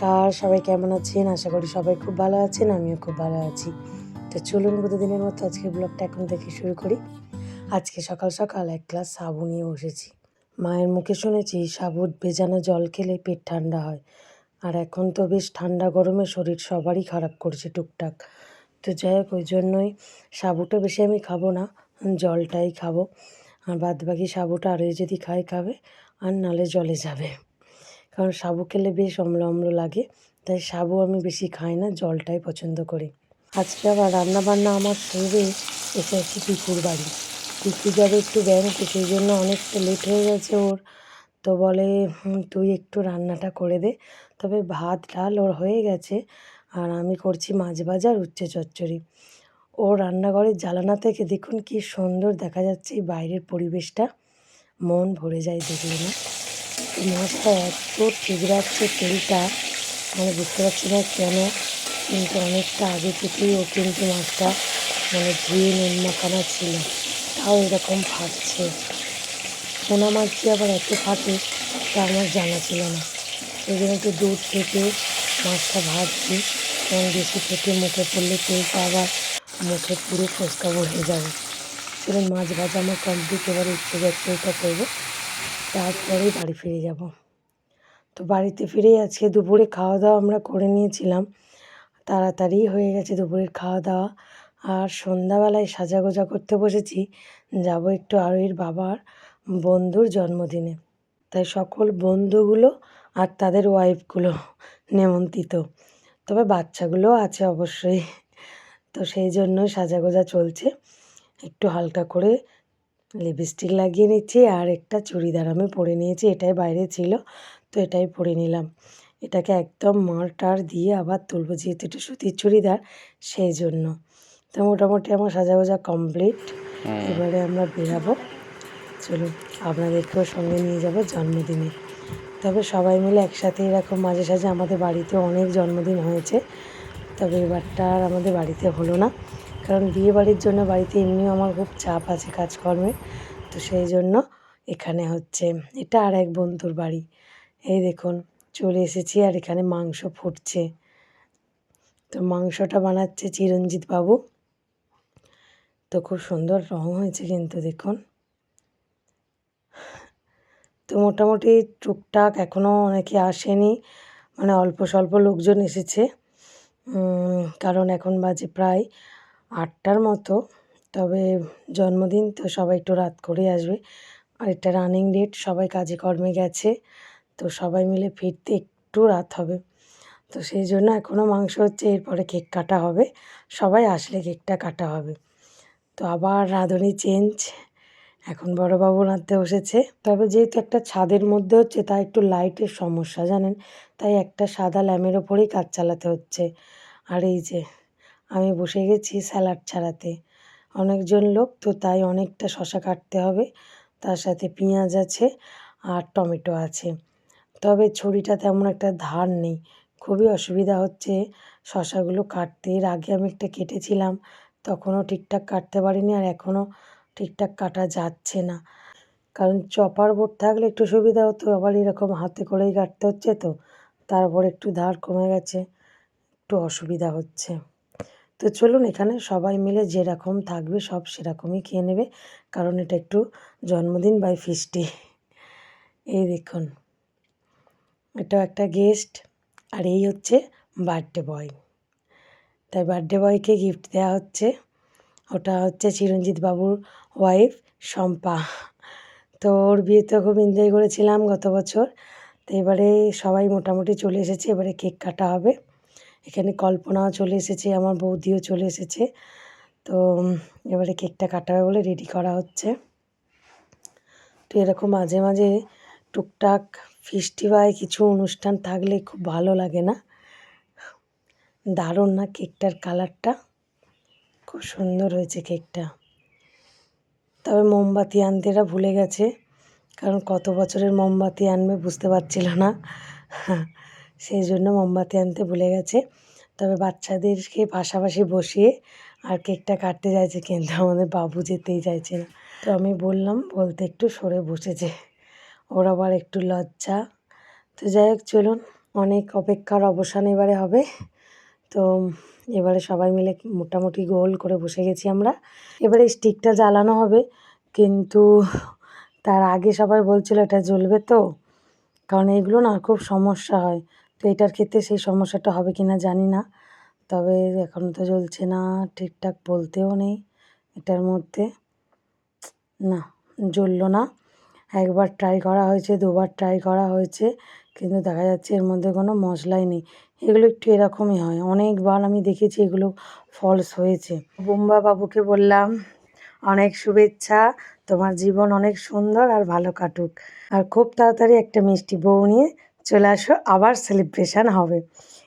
নমস্কার, সবাই কেমন আছেন? আশা করি সবাই খুব ভালো আছেন, আমিও খুব ভালো আছি। তো চলুন প্রতিদিনের মতো আজকে ব্লগটা এখন থেকে শুরু করি। আজকে সকাল সকাল এক গ্লাস সাবু নিয়ে বসেছি। মায়ের মুখে শুনেছি সাবুত ভেজানো জল খেলে পেট ঠান্ডা হয়। আর এখন তো বেশ ঠান্ডা গরমে শরীর সবারই খারাপ করছে টুকটাক। তো যাই হোক, ওই জন্যই সাবুটা বেশি আমি খাব না, জলটাই খাব। আর বাদ বাকি সাবুটা আরও যদি খাই খাবে, আর নালে জলে যাবে। কারণ সাবু খেলে বেশ অম্ল অম্ল লাগে, তাই সাবু আমি বেশি খাই না, জলটাই পছন্দ করি। আজকে আবার রান্না বান্না আমার সেরে এসে আছি পিকুর বাড়ি। পিকু যাবে একটু ব্যাংকে সেই জন্য অনেকটা লেট হয়ে গেছে ওর। তো বলে তুই একটু রান্নাটা করে দে। তবে ভাত, ডাল ওর হয়ে গেছে, আর আমি করছি মাছ ভাজা আর উচ্ছে চচ্চড়ি। ও রান্নাঘরের জ্বালানা থেকে দেখুন কি সুন্দর দেখা যাচ্ছে এই বাইরের পরিবেশটা। মন ভরে যায় দেখলে না? মাছটা এত ঠিক রাখছে তেলটা মানে বুঝতে পারছি না কেন কিন্তু অনেকটা আগে থেকেই ও কিন্তু মাছটা মানে ধুয়ে নুন মাখানো ছিল। তাও এরকম ফাটছে। পোনা মাছ যে আবার এত ফাটে, তা আমার জানা ছিল না। সেই জন্য একটু দূর থেকে মাছটা ভাজছি। কারণ বেশি থেকে মুখে পড়লে তেলটা আবার মুখে পুরো ফসকা বসে যাবে। সেরকম মাছ ভাজা আমার কমপ্লিট এবারে উচ্ছে চচ্চড়িটা করব। তারপরেই বাড়ি ফিরে যাব। তো বাড়িতে ফিরেই আজকে দুপুরে খাওয়া দাওয়া আমরা করে নিয়েছিলাম। তাড়াতাড়ি হয়ে গেছে দুপুরের খাওয়া দাওয়া আর সন্ধ্যাবেলায় সাজাগোজা করতে বসেছি। যাব একটু আরোহীর বাবার বন্ধুর জন্মদিনে। তাই সকল বন্ধুগুলো আর তাদের ওয়াইফগুলো নেমন্ত্রিত তবে বাচ্চাগুলোও আছে অবশ্যই। তো সেই জন্য সাজাগোজা চলছে। একটু হালকা করে লিপস্টিক লাগিয়ে নিচ্ছি আর একটা চুড়িদার আমি পরে নিয়েছি এটাই বাইরে ছিল তো এটাই পরে নিলাম। এটাকে একদম মার টার দিয়ে আবার তুলবো যেহেতু এটা সুতির চুড়িদার সেই জন্য। তো মোটামুটি আমার সাজাগোজা কমপ্লিট এবারে আমরা বেরাবো। চলুন আপনাদেরকেও সঙ্গে নিয়ে যাব জন্মদিনে। তবে সবাই মিলে একসাথে এরকম মাঝে সাঝে আমাদের বাড়িতে অনেক জন্মদিন হয়েছে তবে এবারটা আর আমাদের বাড়িতে হলো না। কারণ বিয়ে বাড়ির জন্য বাড়িতে এমনিও আমার খুব চাপ আছে কাজকর্মে। তো সেই জন্য এখানে হচ্ছে, এটা আর এক বন্ধুর বাড়ি। এই দেখুন, চলে এসেছি আর এখানে মাংস ফুটছে। তো মাংসটা বানাচ্ছে চিরঞ্জিত বাবু। তো খুব সুন্দর রং হয়েছে কিন্তু, দেখুন। তো মোটামুটি টুকটাক এখনও অনেকে আসেনি। মানে অল্প স্বল্প লোকজন এসেছে। কারণ এখন বাজে প্রায় আটটার মতো। তবে জন্মদিন তো সবাই একটু রাত করে আসবে। আর এটা রানিং ডেট সবাই কাজে কর্মে গেছে। তো সবাই মিলে ফিরতে একটু রাত হবে। তো সেই জন্য এখনও মাংস হচ্ছে, এরপরে কেক কাটা হবে। সবাই আসলে কেকটা কাটা হবে। তো আবার রাঁধুনি চেঞ্জ এখন বড়োবাবু রাঁধতে বসেছে। তবে যেহেতু একটা ছাদের মধ্যে হচ্ছে, তাই একটু লাইটের সমস্যা, জানেন? তাই একটা সাদা ল্যামের ওপরেই কাজ চালাতে হচ্ছে। আর এই যে আমি বসে গেছি স্যালাড ছাড়াতে। অনেকজন লোক, তো তাই অনেকটা শশা কাটতে হবে। তার সাথে পেঁয়াজ আছে আর টমেটো আছে। তবে ছুরিটা তেমন একটা ধার নেই। খুবই অসুবিধা হচ্ছে শশাগুলো কাটতে। এর আগে আমি একটা কেটেছিলাম, তখনও ঠিকঠাক কাটতে পারিনি আর এখনও ঠিকঠাক কাটা যাচ্ছে না। কারণ চপার বোর্ড থাকলে একটু সুবিধা হতো, আবার এরকম হাতে করেই কাটতে হচ্ছে তো। তারপর একটু ধার কমে গেছে, একটু অসুবিধা হচ্ছে। তো চলুন এখানে সবাই মিলে যেরকম থাকবে সব সেরকমই খেয়ে নেবে, কারণ এটা একটু জন্মদিন বাই ফিস্টি এই দেখুন এটা একটা গেস্ট আর এই হচ্ছে বার্থডে বয় তাই বার্থডে বয়কে গিফট দেওয়া হচ্ছে, ওটা হচ্ছে চিরঞ্জিত বাবুর ওয়াইফ শম্পা। তো ওর বিয়েতে খুব এনজয় করেছিলাম গত বছর, তো এবারে সবাই মোটামুটি চলে এসেছে, এবারে কেক কাটা হবে। এখানে কল্পনাও চলে এসেছে, আমার বৌদিও চলে এসেছে। তো এবারে কেকটা কাটা হবে বলে রেডি করা হচ্ছে। তো এরকম মাঝে মাঝে টুকটাক ফিস্টি বা কিছু অনুষ্ঠান থাকলে খুব ভালো লাগে না? দারুণ না কেকটার কালারটা খুব সুন্দর হয়েছে কেকটা। তবে মোমবাতি আনতেরা ভুলে গেছে, কারণ কত বছরের মোমবাতি আনবে বুঝতে পারছিল না। সেই জন্য মোমবাতি আনতে ভুলে গেছে। তবে বাচ্চাদেরকে পাশাপাশি বসিয়ে আর কেকটা কাটতে চাইছে কিন্তু আমাদের বাবু যেতেই চাইছে না। তো আমি বললাম, বলতে একটু সরে বসেছে। ওর আবার একটু লজ্জা। তো যাই হোক, চলুন, অনেক অপেক্ষার অবসান এবারে হবে। তো এবারে সবাই মিলে মোটামুটি গোল করে বসে গেছি আমরা। এবারে স্টিকটা জ্বালানো হবে, কিন্তু তার আগে সবাই বলছিল এটা জ্বলবে তো। কারণ এগুলো না খুব সমস্যা হয়। তো এটার ক্ষেত্রে সেই সমস্যাটা হবে কি না জানি না। তবে এখন তো জ্বলছে না, ঠিকঠাক বলতেও নেই এটার মধ্যে। না, জ্বললো না। একবার ট্রাই করা হয়েছে, দুবার ট্রাই করা হয়েছে, কিন্তু দেখা যাচ্ছে এর মধ্যে কোনো মশলাই নেই। এগুলো একটু এরকমই হয়। অনেকবার আমি দেখেছি এগুলো ফলস হয়েছে। বুম্বা বাবুকে বললাম, অনেক শুভেচ্ছা, তোমার জীবন অনেক সুন্দর আর ভালো কাটুক। আর খুব তাড়াতাড়ি একটা মিষ্টি বউ নিয়ে চলে আসো আবার সেলিব্রেশন হবে।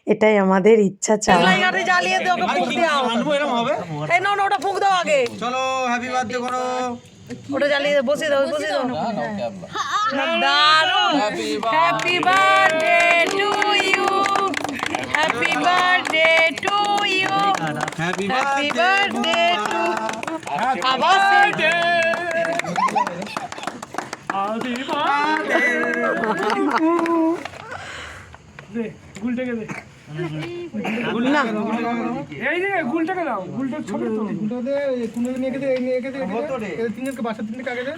এটাই আমাদের ইচ্ছা চাওয়া। লাইগারে জ্বালিয়ে দিয়ে ওকে ফুঁক দাও এরকম হবে? এই না না ওটা ফুঁক দাও আগে। চলো হ্যাপি বার্থডে করো। ওটা জ্বালিয়ে দাও, বসিয়ে দাও বসিয়ে দাও। দারুণ। Happy birthday to you happy birthday to you happy happy birthday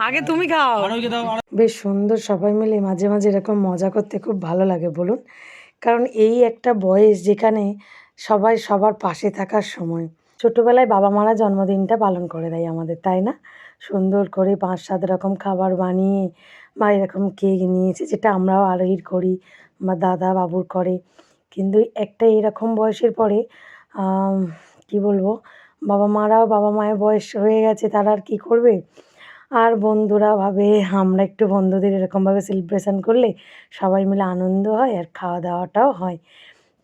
আগে তুমি খাও। বেশ সুন্দর সবাই মিলে মাঝে মাঝে এরকম মজা করতে খুব ভালো লাগে বলুন। কারণ এই একটা বয়স যেখানে সবাই সবার পাশে থাকার সময়। ছোটোবেলায় বাবা মারা জন্মদিনটা পালন করে দেয় আমাদের তাই না? সুন্দর করে পাঁচ সাত রকম খাবার বানিয়ে বা এরকম কেক নিয়েছে যেটা আমরাও আরোহীর করি। বা দাদা বাবুর করে। কিন্তু একটা এরকম বয়সের পরে কি বলব, বাবা মারাও বাবা মায়ের বয়স হয়ে গেছে, তারা আর কী করবে? আর বন্ধুরা ভাবে, আমরা একটু বন্ধুদের এরকমভাবে সেলিব্রেশন করলে সবাই মিলে আনন্দ হয় আর খাওয়া দাওয়াটাও হয়।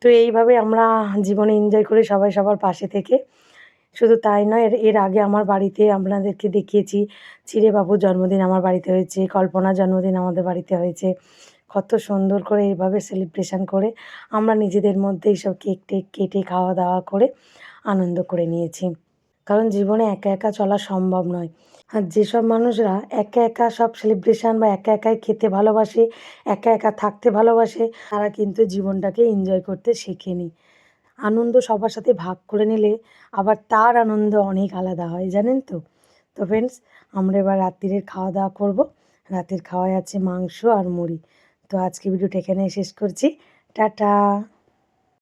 তো এইভাবে আমরা জীবনে এনজয় করি সবাই সবার পাশে থেকে, শুধু তাই নয়, এর এর আগে আমার বাড়িতে আপনাদেরকে দেখিয়েছি চিরে বাবুর জন্মদিন আমার বাড়িতে হয়েছে, কল্পনার জন্মদিন আমাদের বাড়িতে হয়েছে কত সুন্দর করে এইভাবে সেলিব্রেশন করে আমরা নিজেদের মধ্যে এইসব কেক টেক কেটে খাওয়া দাওয়া করে আনন্দ করে নিয়েছি। কারণ জীবনে একা একা চলা সম্ভব নয়। আর যেসব মানুষরা একা একা সব সেলিব্রেশন বা একা একাই খেতে ভালোবাসে, একা একা থাকতে ভালোবাসে, তারা কিন্তু জীবনটাকে এনজয় করতে শেখেনি। আনন্দ সবার সাথে ভাগ করে নিলে আবার তার আনন্দ অনেক আলাদা হয়, জানেন তো? তো ফ্রেন্ডস আমরা এবার রাত্রিরের খাওয়া দাওয়া করব। রাতের খাওয়ায় আছে মাংস আর মুড়ি। তো আজকে ভিডিওটা এখানে শেষ করছি। টাটা।